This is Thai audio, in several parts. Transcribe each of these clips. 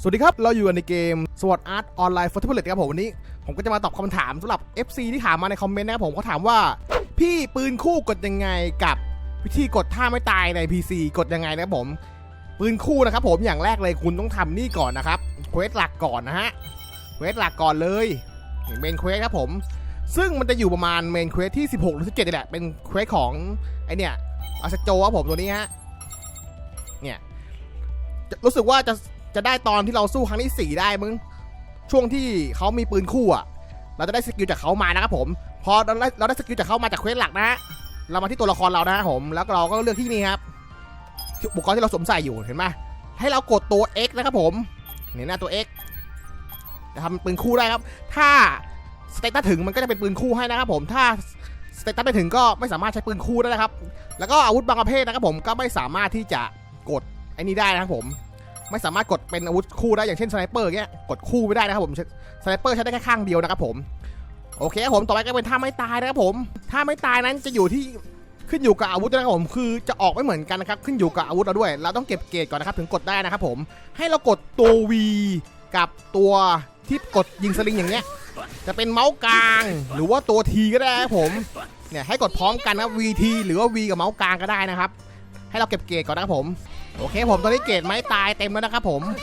สวัสดีครับ เราอยู่กันในเกม Sword Art Online for Tablet ครับผมวันนี้ ผมก็จะมาตอบคำถามสำหรับ FC ที่ถามมาในคอมเมนต์นะครับผมเขาถามว่า พี่ปืนคู่กดยังไงกับวิธีกดท่าไม่ตายใน PC กดยังไงนะครับผม ปืนคู่นะครับผมอย่างแรกเลยคุณต้องทำนี่ก่อนนะครับเควสหลักก่อนนะฮะเควสหลักก่อนเลยเมนเควสครับผม ซึ่งมันจะอยู่ประมาณเมนเควสที่ 16 หรือ 17นี่แหละเป็นเควสของไอเนี่ยอาซโจครับผมตัวนี้ฮะเนี่ยรู้สึกว่าจะ จะได้ตอนที่เราสู้ครั้งที่ 4 ได้มึง ช่วงที่เขามีปืนคู่อะ เราจะได้สกิลจากเขามานะครับผม พอเราได้เราได้สกิลจากเขามาจากเควสหลักนะฮะ เรามาที่ตัวละครเรานะครับผม แล้วเราก็เลือกที่นี่ครับที่อุปกรณ์ที่เราสวมใส่อยู่เห็นไหมให้เรากดตัว X นะครับผมนี่หน้าตัว X จะทำปืนคู่ได้ครับ ถ้าสเตตัสถึงมันก็จะเป็นปืนคู่ให้นะครับผม ถ้าสเตตัสไม่ถึงก็ไม่สามารถใช้ปืนคู่ได้นะครับ แล้วก็อาวุธบางประเภทนะครับผมก็ไม่สามารถที่จะกดไอ้นี่ได้นะครับผม ไม่สามารถกดเป็นอาวุธคู่ได้อย่างเช่นสไนเปอร์เงี้ยกดคู่ไม่ได้นะครับผมสไนเปอร์ใช้ได้แค่ข้างเดียวนะครับผมโอเคครับผมต่อไปก็เป็นท่าไม่ตายนะครับผมท่าไม่ตายนั้นจะอยู่ที่ขึ้นอยู่กับอาวุธนะครับผมคือจะออกไม่เหมือนกันนะครับขึ้นอยู่กับอาวุธเราด้วย เราต้องเก็บเกรดก่อนนะครับถึงกดได้นะครับผมให้เรากดตัว V กับตัวที่กดยิงสลิงอย่างเงี้ยจะเป็นเมาส์กลางหรือว่าตัว T ก็ได้นะครับผมเนี่ยให้กดพร้อมกันนะ VT หรือว่า V กับเมาส์กลางก็ได้นะครับ ให้เราเก็บเกรดก่อนนะครับผม โอเคผมตอนนี้เกรดไม้ตายเต็มแล้วนะครับผม โอ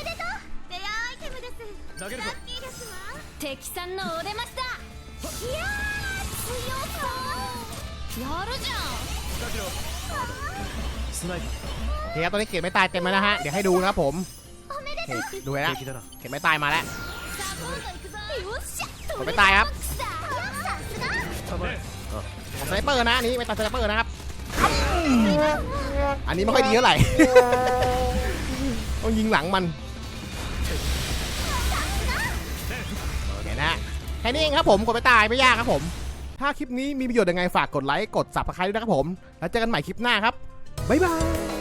เคครับตอนนี้เกรดไม่ตายเต็มแล้วนะฮะ เดี๋ยวให้ดูนะครับผมโอเคดูนะเกรดไม่ตายมาแล้วผมไม่ตายครับผมสไนเปอร์นะนี่ไม่ตายสไนเปอร์นะครับ อันนี้ไม่ค่อยดีเท่าไหร่ ต้องยิงหลังมันโอเคนะฮะแค่นี้เองครับผมกดไม่ตายไม่ยากครับผม ถ้าคลิปนี้มีประโยชน์ยังไงฝากกดไลค์กด subscribe ด้วยนะครับผม แล้วเจอกันใหม่คลิปหน้าครับ บ๊ายบาย